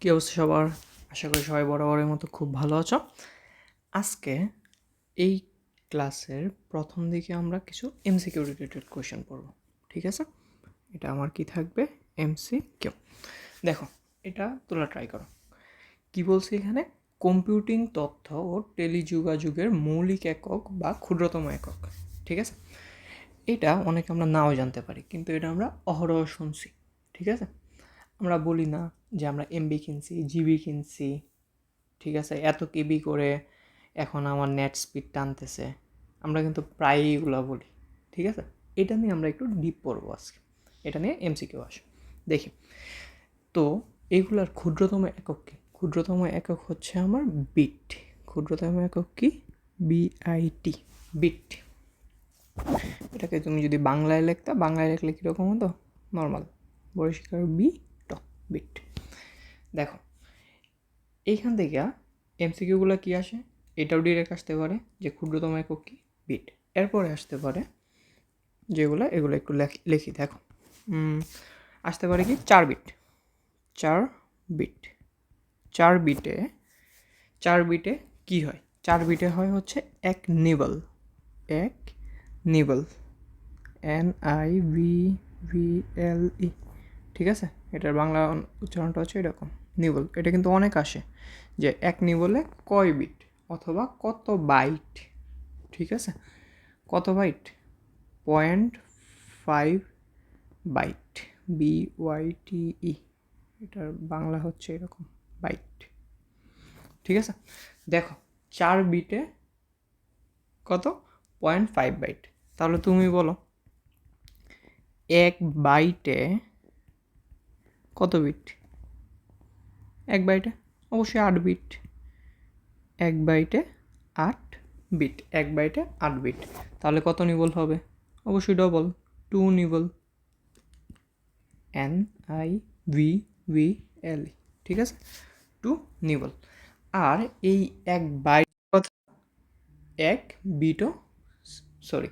কী অবস্থা সবার? আশা করি সবাই বরাবরের মতো খুব ভালো আছো। আজকে এই ক্লাসের প্রথম দিকে আমরা কিছু এমসিকিউ রিলেটেড কোয়েশ্চেন পড়ব, ঠিক আছে? এটা আমার কি থাকবে? এমসি কিউ দেখো, এটা তোলা ট্রাই করো। কি বলছি এখানে? কম্পিউটিং তথ্য ও টেলিযোগাযোগের মৌলিক একক বা ক্ষুদ্রতম একক, ঠিক আছে? এটা অনেকে আমরা নাও জানতে পারি, কিন্তু এটা আমরা অহরহ শুনছি, ঠিক আছে? আমরা বলি না যে আমরা এমবি কিনছি জিবি কিনছি, ঠিক আছে? এত কেবি করে এখন আমার নেট স্পিড টানতেছে। আমরা কিন্তু প্রায়ই এগুলো বলি, ঠিক আছে? এটা নিয়ে আমরা একটু ডিপ পড়ব আজকে। এটা নিয়ে এমসিকিউ আসে। দেখি। তো এগুলার ক্ষুদ্রতম একক কি? ক্ষুদ্রতম একক হচ্ছে আমার বিট ক্ষুদ্রতম একক কি? বিআইটি বিট এটাকে তুমি যদি বাংলায় লিখতা, বাংলায় লিখলে কীরকম হতো? নর্মাল বহিষ্কার বি ট বিট দেখো, এইখান থেকে এমসিকিউগুলো কী আসে? এটাও ডিরেক্ট আসতে পারে যে ক্ষুদ্রতম একক কি? বিট এরপরে আসতে পারে যেগুলো, এগুলো একটু লেখি দেখো। আসতে পারে কি? চার বিট চার বিট চার বিটে চার বিটে কি হয়? চার বিটে হয় হচ্ছে এক নিবল। এক nibble. N I V V L E ঠিক আছে? এটার বাংলা উচ্চারণটা হচ্ছে এরকম নিবল এটা কিন্তু অনেক আসে যে এক নিবলে কয় বিট অথবা কত বাইট ঠিক আছে? কত byte point five byte B Y T E এটার বাংলা হচ্ছে এরকম বাইট ঠিক আছে? দেখো, চার বিটে কত? পয়েন্ট ফাইভ বাইট তাহলে তুমি বলো, এক বাইটে কত বিট এক বাইটে অবশ্যই আট বিট এক বাইটে আট বিট এক বাইটে আট বিট তাহলে কত নিবল হবে? অবশ্যই double two nibble. N I V V L ঠিক আছে? Two nibble. আর এই এক বাইট কথা, এক বিটও সরি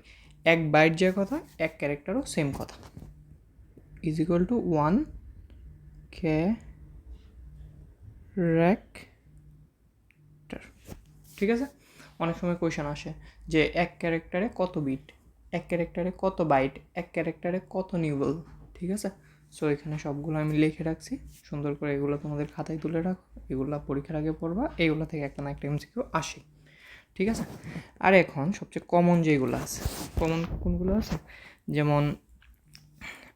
এক বাইট যে কথা, এক ক্যারেক্টারও সেম কথা। Is equal to one character ঠিক আছে? অনেক সময় কোয়েশন আসে যে এক ক্যারেক্টারে কত বিট এক ক্যারেক্টারে কত বাইট এক ক্যারেক্টারে কত নিবল ঠিক আছে? সো এখানে সবগুলো আমি লিখে রাখছি। সুন্দর করে এগুলো তোমাদের খাতায় তুলে রাখো। এগুলো পরীক্ষার আগে পড়বা। এগুলো থেকে একটা না একটা এমসিকিউ আসে। ঠিক আছে? আর এখন সবচেয়ে কমন যেগুলো আছে কমন কোনগুলো আছে? যেমন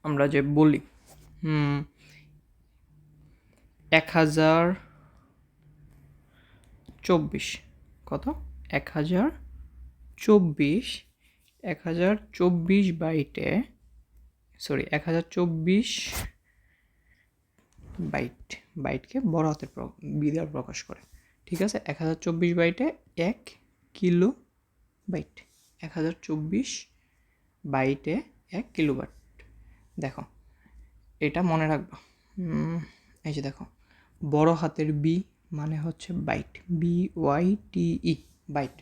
আমরা যে বলি, হুম এক হাজার চব্বিশ। কত? এক হাজার চব্বিশ। এক হাজার চব্বিশ বাইটে সরি এক হাজার চব্বিশ বাইট, বাইটকে বড় হাতের বিদার প্রকাশ করে। ঠিক আছে? এক হাজার চব্বিশ বাইটে এক কিলো বাইট। এক হাজার চব্বিশ বাইটে এক কিলো বাইট। দেখো, এটা মনে রাখবা। এই যে দেখো বড় হাতের বি মানে হচ্ছে byte B Y T E byte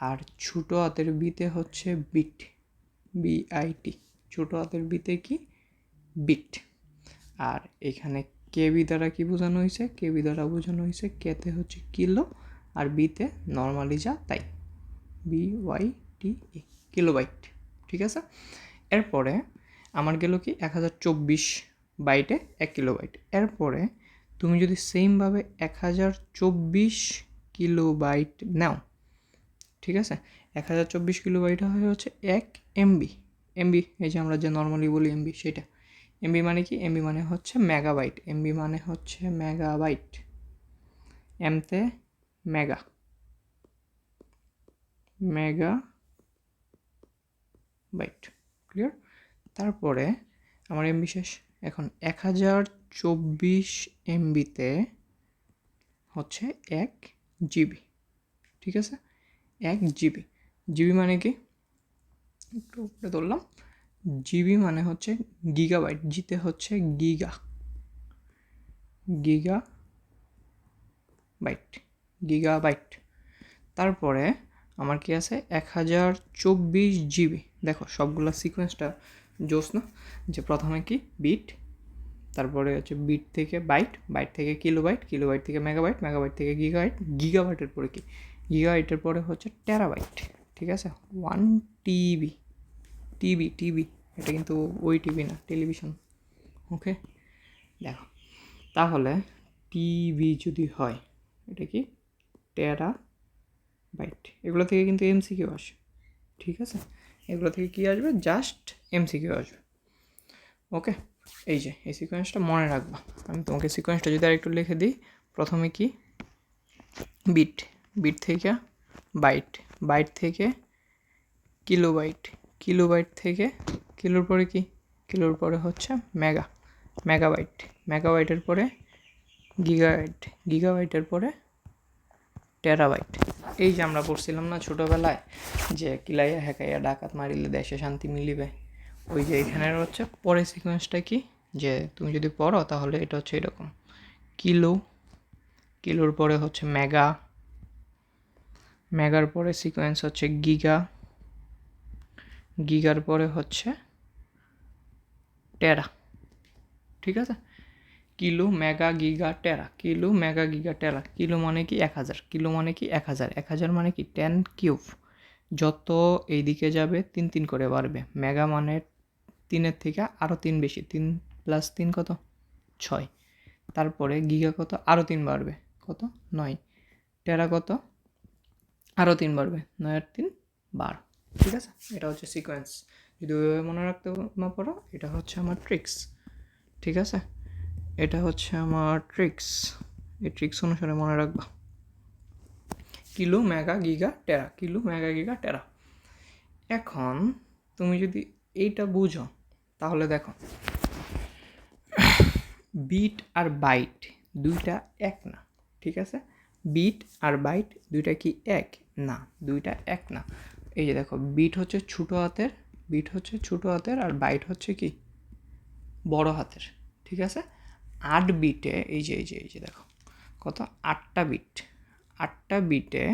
আর ছোট হাতের বিতে হচ্ছে বিট বি আই টি ছোট হাতের বিতে কি? বিট আর এখানে কেবি দ্বারা কি বোঝানো হয়েছে? কেবি দ্বারা বোঝানো হয়েছে কেতে হচ্ছে কিলো আর বিতে নর্মালি যা তাই। B Y T E kilobyte ঠিক আছে? এরপরে আমার গেল কি? এক হাজার চব্বিশ বাইটে এক কিলোবাইট এরপরে তুমি যদি সেমভাবে এক হাজার চব্বিশ কিলোবাইট নাও, ঠিক আছে? এক হাজার চব্বিশ কিলোবাইট হয় হচ্ছে এক এমবি এমবি এই যে আমরা যে নর্মালি বলি এমবি সেটা। এমবি মানে কি? এমবি মানে হচ্ছে মেগাবাইট এমবি মানে হচ্ছে মেগাবাইট এমতে মেগা মেগা বাইট ক্লিয়ার তারপরে আমার এমবি শেষ। এখন এক হাজার চব্বিশ এমবিতে হচ্ছে এক জিবি ঠিক আছে? এক জিবি জিবি মানে কি? একটু উপরে ধরলাম। জিবি মানে হচ্ছে গিগাবাইট জিতে হচ্ছে giga giga byte giga byte তারপরে আমার কি আছে? এক হাজার চব্বিশ জিবি দেখো, সবগুলো সিকোয়েন্সটা জোস না? যে প্রথমে কি? বিট তারপরে হচ্ছে বিট থেকে বাইট বাইট থেকে কিলোবাইট কিলোবাইট থেকে মেগাবাইট মেগাবাইট থেকে গিগাবাইট গিগাবাইটের পরে কি? গিগাবাইটের পরে হচ্ছে টেরাবাইট ঠিক আছে? ওয়ান টিবি টিভি টিভি এটা কিন্তু ওই টিভি না টেলিভিশন ওকে দেখো, তাহলে টিভি যদি হয়, এটা কি? টেরা বাইট এগুলো থেকে কিন্তু এমসিকিউ আসে, ঠিক আছে? এগুলো থেকে কী আসবে? জাস্ট এমসিকিউ আসবে ওকে এই যে, এই সিকোয়েন্সটা মনে রাখবা। আমি তোমাকে সিকোয়েন্সটা যদি আরেকটু লিখে দিই, প্রথমে কি? বিট বিট থেকে বাইট বাইট থেকে কিলোবাইট কিলোবাইট থেকে কিলোর পরে কি? কিলোর পরে হচ্ছে মেগা মেগাবাইট মেগাবাইটের পরে গিগাবাইট গিগাবাইটের পরে টেরাবাইট এই যে আমরা পড়ছিলাম না ছোটোবেলায় যে কিলাইয়া হ্যাকাইয়া ডাকাত মারিলে দেশে শান্তি মিলিবে ওই যে এখানের হচ্ছে পরে সিকোয়েন্সটা কি? যে তুমি যদি পড়ো তাহলে এটা হচ্ছে এরকম। কিলো, কিলোর পরে হচ্ছে মেগা, মেগার পরে সিকোয়েন্স হচ্ছে গিগা, গিগার পরে হচ্ছে টেরা। ঠিক আছে? Kilo, mega, giga, tera. Kilo, mega, giga, tera. Kilo মানে কি? এক হাজার। কিলো মানে কি? এক হাজার। এক হাজার মানে কি? টেন কিউব যত এইদিকে যাবে, তিন তিন করে বাড়বে। মেগা মানে তিনের থেকে আরও তিন বেশি, তিন প্লাস তিন কত? ছয়। তারপরে গিগা কত? আরও তিন বাড়বে। কত? নয়। টেরা কত? আরও তিন বাড়বে। নয় আর তিন, বারো। ঠিক আছে? এটা হচ্ছে সিকোয়েন্স যদি ওইভাবে মনে রাখতে না পারো এটা হচ্ছে আমার ট্রিক্স ঠিক আছে? এটা হচ্ছে আমার ট্রিক্স এই ট্রিক্স অনুসারে মনে রাখবা। Kilo mega giga tera kilo mega giga tera এখন তুমি যদি এইটা বুঝো তাহলে দেখো। বিট আর বাইট, দুইটা এক না, ঠিক আছে? বিট আর বাইট, দুইটা কি এক? না, দুইটা এক না। এই যে দেখো, বিট হচ্ছে ছোটো হাতের, বিট হচ্ছে ছোটো হাতের আর বাইট হচ্ছে কি? বড় হাতের, ঠিক আছে? আট বিটে, এই যে এই যে এই যে দেখো, কত? আটটা বিট, আটটা বিটে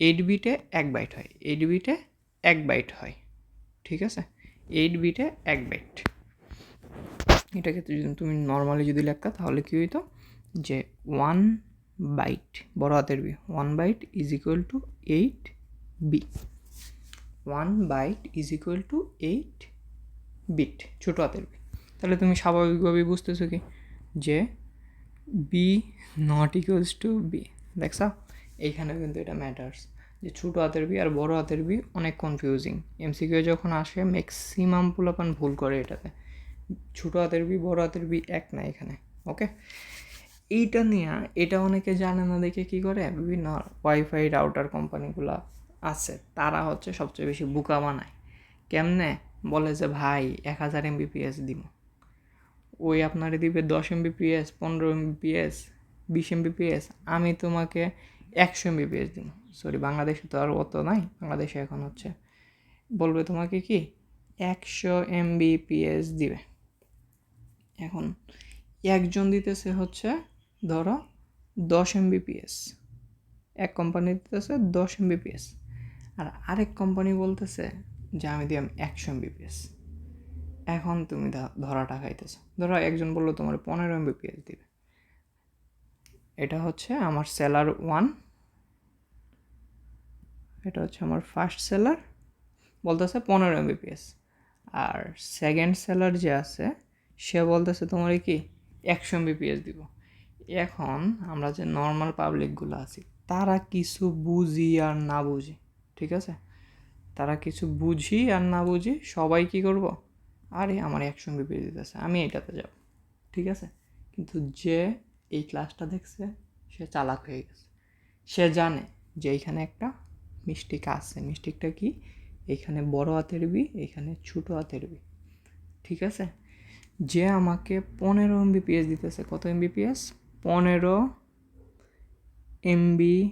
এইট বিটে এক বাইট হয় এইট বিটে এক বাইট হয়, ঠিক আছে? এইট বিটে এক বাইট যদি তুমি নর্মালি যদি লেখা, তাহলে কী হইতো? যে ওয়ান বাইট বড় হাতের B one byte is equal to eight B one byte is equal to eight bit ছোটো হাতের বি। তাহলে তুমি স্বাভাবিকভাবেই বুঝতেছো কি? যে B not equals to B দেখছা? এইখানেও কিন্তু এটা ম্যাটার্স যে ছোটো হাতের বি আর বড় হাতের বি অনেক কনফিউজিং এমসিকিউ যখন আসে ম্যাক্সিমাম পোলাপান ভুল করে এটাতে। ছোটো হাতের বি, বড় হাতের বি এক না এখানে ওকে এইটা নিয়ে, এটা অনেকে জানে না দেখে কী করে? বিভিন্ন ওয়াইফাই রাউটার কোম্পানিগুলো আছে, তারা হচ্ছে সবচেয়ে বেশি বুকা বানায়। কেমনে? বলে যে, ভাই, এক হাজার এমবিপিএস দিব ওই আপনারে দিবে দশ এমবিপিএস পনেরো এমবিপিএস বিশ এমবিপিএস আমি তোমাকে একশো এমবিপিএস দিব। সরি বাংলাদেশে তো আর অত নাই। বাংলাদেশে এখন হচ্ছে, বলবে তোমাকে কি? একশো এমবিপিএস দিবে। এখন একজন দিতেছে হচ্ছে, ধরো দশ এমবিপিএস এক কোম্পানি দিতেছে দশ এমবিপিএস আর আরেক কোম্পানি বলতেছে যে, আমি দিলাম একশো এমবিপিএস এখন তুমি ধরাটা খাইতেছো ধরো একজন বলল তোমার পনেরো এমবিপিএস দিবে। এটা হচ্ছে আমার সেলার ওয়ান এটা হচ্ছে আমার ফার্স্ট সেলার বলতেছে পনেরো এমবিপিএস আর সেকেন্ড সেলার যে আছে, সে বলতেছে তোমার কি, একশো এমবিপিএস দিব। এখন আমরা যে নর্মাল পাবলিকগুলো আছি, তারা কিছু বুঝি আর না বুঝি, ঠিক আছে? তারা কিছু বুঝি আর না বুঝি, সবাই কি করব? আরে আমার একশো এমবিপিএস দিতেছে, আমি এটাতে যাব, ঠিক আছে? কিন্তু যে এই ক্লাসটা দেখছে, সে চালাক হয়ে গেছে। সে জানে যে এইখানে একটা মিস্টেক আছে মিস্টেকটা কি? এখানে বড় হাতের বি, এখানে ছোটো হাতের বি। ঠিক আছে? যে আমাকে পনেরো এমবিপিএস দিতেছে, কত এমবিপিএস পনেরো এমবি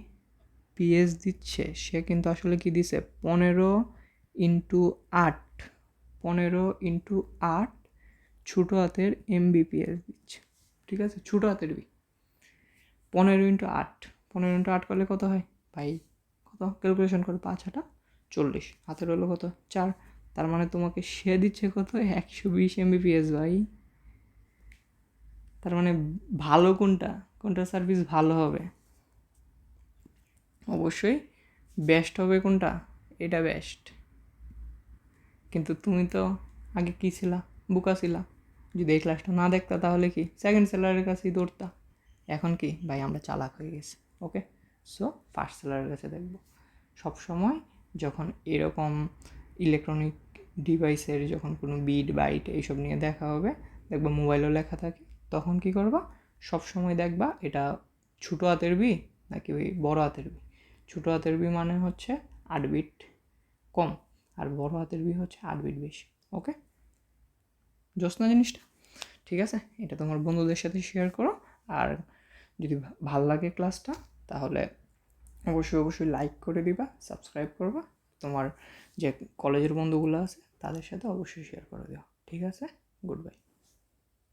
পিএস দিচ্ছে। সে কিন্তু আসলে কি দিছে? পনেরো ইন্টু আট, পনেরো ইন্টু আট, ছোটো হাতের এমবিপিএস দিচ্ছে। ঠিক আছে? ছোটো হাতের বি। পনেরো ইন্টু আট, পনেরো ইন্টু আট করলে কত হয়? ভাই কত? ক্যালকুলেশন করে, পাঁচ হাটা চল্লিশ। হাতের হলো কত? চার। তার মানে তোমাকে সে দিচ্ছে কত? একশো বিশ এমবিপিএস ভাই। তার মানে ভালো কোনটা? কোনটা সার্ভিস ভালো হবে? অবশ্যই বেস্ট হবে কোনটা? এটা বেস্ট কিন্তু তুমি তো আগে কী ছিলা? বুকা ছিলা? যদি এই ক্লাসটা না দেখতা তাহলে কি? সেকেন্ড সেলারের কাছেই দৌড়তা। এখন কি? ভাই, আমরা চালাক হয়ে গেছি ওকে সো ফার্স্ট সেলারের কাছে দেখব। সবসময় যখন এরকম ইলেকট্রনিক ডিভাইসের যখন কোনো বিট বাইট এইসব নিয়ে দেখা হবে, দেখবা মোবাইলেও লেখা থাকে, তখন কি করবা? সবসময় দেখবা এটা ছোটো হাতের বি নাকি ওই বড় হাতের বি। ছোটো হাতের বি মানে হচ্ছে আট বিট কম, আর বড় হাতের বি হচ্ছে আট বিট বেশি, ওকে? না জিনিসটা, ঠিক আছে? এটা তোমার বন্ধুদের সাথে শেয়ার করো, আর যদি ভালো লাগে ক্লাসটা তাহলে অবশ্যই অবশ্যই লাইক করে দিবা সাবস্ক্রাইব করবা। তোমার যে কলেজের বন্ধুগুলো আছে, তাদের সাথে অবশ্যই শেয়ার করে দিও। ঠিক আছে? Good bye